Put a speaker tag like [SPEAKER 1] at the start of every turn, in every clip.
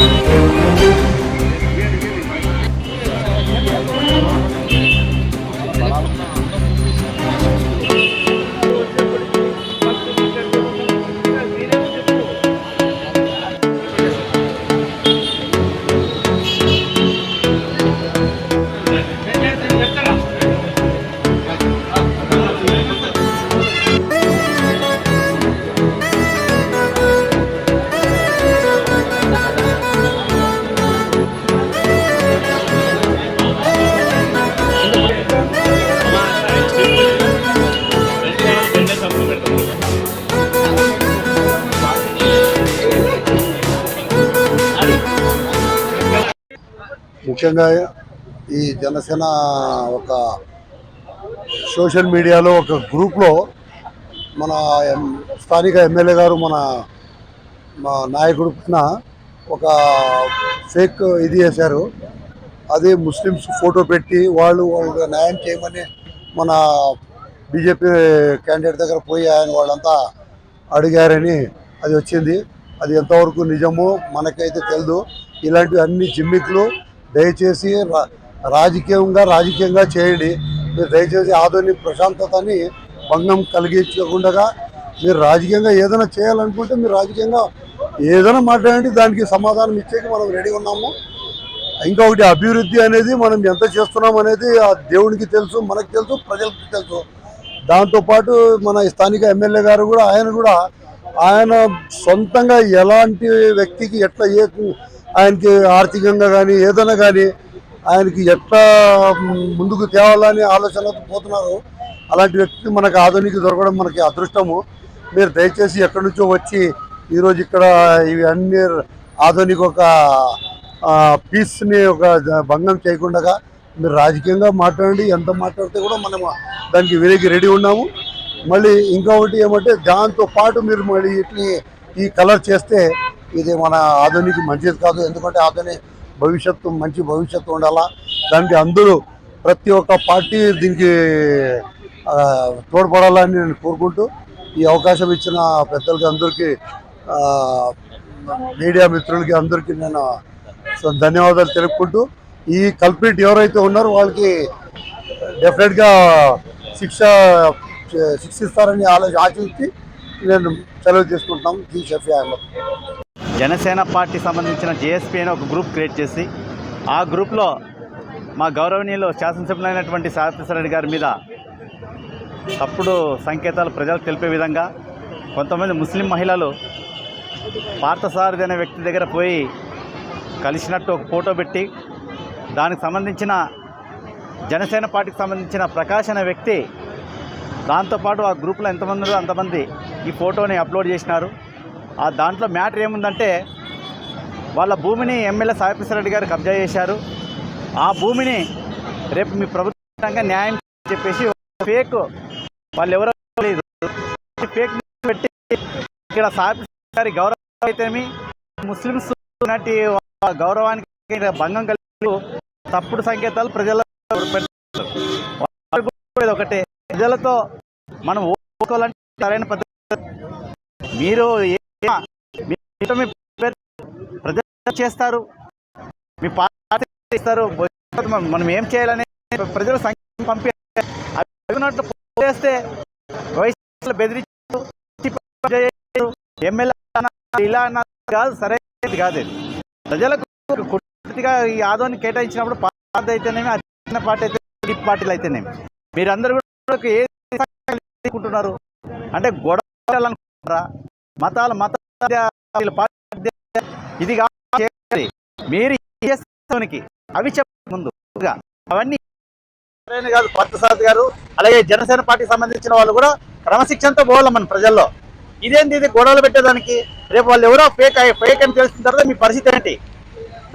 [SPEAKER 1] thank you ముఖ్యంగా ఈ జనసేన ఒక సోషల్ మీడియాలో ఒక గ్రూప్లో మన స్థానిక ఎమ్మెల్యే గారు మన మా నాయకుడు పైన ఒక ఫేక్ ఇది చేశారు అది ముస్లిమ్స్ ఫోటో పెట్టి వాళ్ళు వాళ్ళకి న్యాయం చేయమని మన బీజేపీ క్యాండిడేట్ దగ్గర పోయి ఆయన వాళ్ళంతా అడిగారని అది వచ్చింది. అది ఎంతవరకు నిజమో మనకైతే తెలియదు ఇలాంటివి అన్ని జిమ్మిక్లు దయచేసి రా- రాజకీయంగా రాజకీయంగా చేయండి. మీరు దయచేసి ఆధునిక ప్రశాంతతని భంగం కలిగించకుండా మీరు రాజకీయంగా ఏదైనా చేయాలనుకుంటే మీరు రాజకీయంగా ఏదైనా మాట్లాడండి దానికి సమాధానం ఇచ్చేకి మనం రెడీ ఉన్నాము. ఇంకొకటి అభివృద్ధి అనేది మనం ఎంత చేస్తున్నాం అనేది ఆ దేవునికి తెలుసు మనకు తెలుసు ప్రజలకు తెలుసు. దాంతోపాటు మన స్థానిక ఎమ్మెల్యే గారు కూడా ఆయన కూడా ఆయన సొంతంగా ఎలాంటి వ్యక్తికి ఎట్లా ఏ ఆయనకి ఆర్థికంగా కానీ ఏదైనా కానీ ఆయనకి ఎట్లా ముందుకు తేవాలని ఆలోచనతో పోతున్నారు. అలాంటి వ్యక్తి మనకు ఆధునిక దొరకడం మనకి అదృష్టము. మీరు దయచేసి ఎక్కడి నుంచో వచ్చి ఈరోజు ఇక్కడ ఇవి అన్ని ఆధునిక ఒక పీస్ని ఒక భంగం చేయకుండా మీరు రాజకీయంగా మాట్లాడండి ఎంత మాట్లాడితే కూడా మనం దానికి వినేకి రెడీ ఉన్నాము. మళ్ళీ ఇంకొకటి ఏమంటే దాంతో పాటు మీరు మళ్ళీ వీటిని ఈ కలర్ చేస్తే ఇది మన ఆధునిక మంచిది కాదు. ఎందుకంటే ఆధుని భవిష్యత్తు మంచి భవిష్యత్తు ఉండాలా. దానికి అందరూ ప్రతి ఒక్క పార్టీ దీనికి తోడ్పడాలని నేను కోరుకుంటూ ఈ అవకాశం ఇచ్చిన పెద్దలకి అందరికీ మీడియా మిత్రులకి అందరికీ నేను ధన్యవాదాలు తెలుపుకుంటూ ఈ కల్పిట్ ఎవరైతే ఉన్నారో వాళ్ళకి డెఫినెట్గా శిక్ష శిక్షిస్తారని ఆలోచన ఆచరించి నేను సెలవు తీసుకుంటున్నాం. జీ షఫీ అహ్మద్.
[SPEAKER 2] జనసేన పార్టీ సంబంధించిన జేఎస్పీ అని ఒక గ్రూప్ క్రియేట్ చేసి ఆ గ్రూప్లో మా గౌరవనీయులు శాసనసభ్యులైనటువంటి సారథిరెడ్డి గారి మీద తప్పుడు సంకేతాలు ప్రజలకు తెలిపే విధంగా కొంతమంది ముస్లిం మహిళలు పార్థసారథి అనే వ్యక్తి దగ్గర పోయి కలిసినట్టు ఒక ఫోటో పెట్టి దానికి సంబంధించిన జనసేన పార్టీకి సంబంధించిన ప్రకాష్ అనే వ్యక్తి దాంతోపాటు ఆ గ్రూప్లో ఎంతమంది అంతమంది ఈ ఫోటోని అప్లోడ్ చేసినారు. ఆ దాంట్లో మ్యాటర్ ఏముందంటే వాళ్ళ భూమిని ఎమ్మెల్యే సాయిప్రసాద్ గారు కబ్జా చేశారు. ఆ భూమిని రేపు మీ ప్రభుత్వంగా న్యాయం చెప్పేసి ఫేక్ వాళ్ళు ఎవరో లేదు ఫేక్ పెట్టి ఇక్కడ సాయిప్రసాద్ గారి గౌరవం అయితేమి ముస్లిమ్స్ నాటి గౌరవానికి భంగం కలిగి తప్పుడు సంకేతాలు ప్రజలు ఒకటే. ప్రజలతో మనం ఓడుకోవాలంటే సరైన పద్ధతి మీరు ఏ- మీ ప్రజలు చేస్తారు. మీ పార్టీ ఇస్తారు మనం ఏం చేయాలని ప్రజలు సంఖ్య పంపి అడిగినట్లు చేస్తే వయసు బెదిరించారు ఎమ్మెల్యే ఇలా అన్నది కాదు సరైనది కాదు. ఇది ప్రజలకు కుటుంబగా ఈ ఆదోని కేటాయించినప్పుడు పార్టీ అయితేనేమి చిన్న పార్టీ అయితే టీడీపీ పార్టీలు అయితేనేమి. మీరందరూ కూడా ఏ అనుకుంటున్నారు అంటే గొడవ అనుకుంటారా మతాలు మత ఇది కాదు. మీరు అవి చెప్ప ముందు. అవన్నీ కాదు. పార్థసారథి గారు అలాగే జనసేన పార్టీకి సంబంధించిన వాళ్ళు కూడా క్రమశిక్షణతో పోవాలి మన ప్రజల్లో. ఇదేంటి ఇది? గొడవలు పెట్టేదానికి రేపు వాళ్ళు ఎవరో ఫేక్ ఫేక్ అని తెలిసిన తర్వాత మీ పరిస్థితి ఏంటి?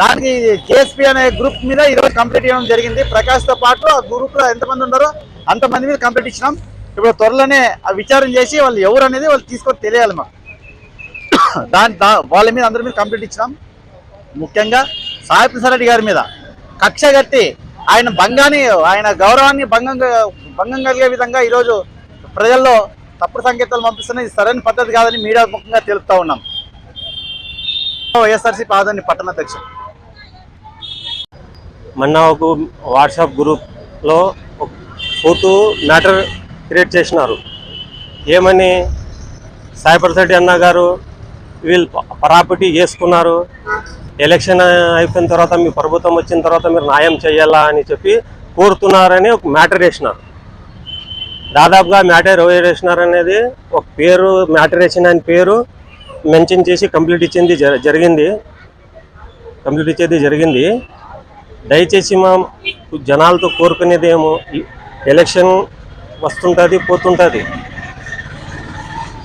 [SPEAKER 2] దానికి జేఎస్పీ అనే గ్రూప్ మీద ఈరోజు కంప్లీట్ చేయడం జరిగింది. ప్రకాష్తో పాటు ఆ గ్రూప్లో ఎంతమంది ఉన్నారో అంతమంది మీద కంప్లీట్ ఇచ్చినాం ఇప్పుడు త్వరలోనే ఆ విచారం చేసి వాళ్ళు ఎవరు అనేది వాళ్ళు తీసుకొని తెలియాలి మాకు. దాని వాళ్ళ మీద అందరి మీద కంప్లీట్ ఇచ్చినాం. ముఖ్యంగా సాయి ప్రసాద్ గారి మీద. కక్ష కట్టి ఆయన భంగాన్ని ఆయన గౌరవాన్ని భంగం భంగం కలిగే విధంగా ఈరోజు ప్రజల్లో తప్పుడు సంకేతాలు పంపిస్తున్నది సరైన పద్ధతి కాదని మీడియా ముఖంగా తెలుపుతా ఉన్నాం. వైఎస్ఆర్సీపీ ఆదోని పట్టణ అధ్యక్షుడు.
[SPEAKER 3] మొన్న ఒక వాట్సాప్ గ్రూప్లో ఫోటో మ్యాటర్ క్రియేట్ చేసినారు. ఏమని సాయిపర్ అన్న గారు వీళ్ళు ప్రాపర్టీ చేసుకున్నారు. ఎలక్షన్ అయిపోయిన తర్వాత మీ ప్రభుత్వం వచ్చిన తర్వాత మీరు న్యాయం చేయాలా అని చెప్పి కోరుతున్నారని ఒక మ్యాటర్ వేసినారు. దాదాపుగా మ్యాటర్ ఎవరు వేసినారు అనేది ఒక పేరు మ్యాటర్ వేసిన పేరు మెన్షన్ చేసి కంప్లీట్ ఇచ్చింది జరిగింది. కంప్లీట్ ఇచ్చేది జరిగింది. దయచేసి మా జనాలతో కోరుకునేది ఏమో ఎలక్షన్ వస్తుంటుంది పోతుంటుంది.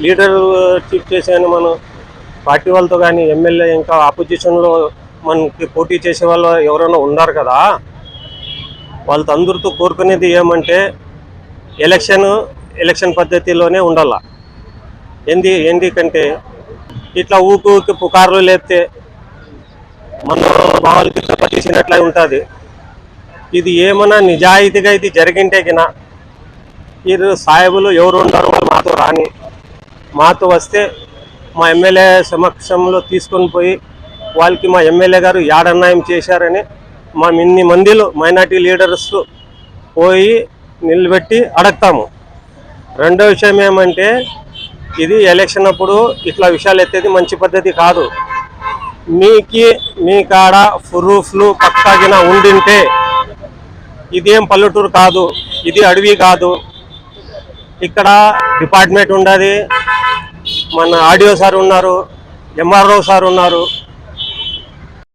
[SPEAKER 3] లీడర్ చీఫ్ చేసాను మనం పార్టీ వాళ్ళతో కానీ ఎమ్మెల్యే ఇంకా ఆపోజిషన్లో మనకి పోటీ చేసే వాళ్ళు ఎవరైనా ఉన్నారు కదా వాళ్ళతో అందరితో కోరుకునేది ఏమంటే ఎలక్షన్ ఎలక్షన్ పద్ధతిలోనే ఉండాల. ఏంది ఎందుకంటే ఇట్లా ఊకు ఊకి పుకార్లు లేపితే మన వాళ్ళకి చేసినట్లే ఉంటుంది. ఇది ఏమన్నా నిజాయితీగా ఇది జరిగింటే గిన వీరు సాహెబులు ఎవరు ఉంటారు వాళ్ళు మాతో రాని మాతో వస్తే మా ఎమ్మెల్యే సమక్షంలో తీసుకొని పోయి వాళ్ళకి మా ఎమ్మెల్యే గారు యాడన్యాయం చేశారని మా ఇన్ని మందిలో మైనార్టీ లీడర్స్ పోయి నిలబెట్టి అడగతాము. రెండో విషయం ఏమంటే ఇది ఎలక్షన్ అప్పుడు ఇట్లా విషయాలు ఎత్తేది మంచి పద్ధతి కాదు. మీకి మీ కాడ ప్రూఫ్లు పక్కాగిన ఉండింటే ఇదేం పల్లెటూరు కాదు ఇది అడవి కాదు ఇక్కడ డిపార్ట్మెంట్ ఉండదు మన ఆడియో సార్ ఉన్నారు ఎంఆర్ఓ సార్ ఉన్నారు.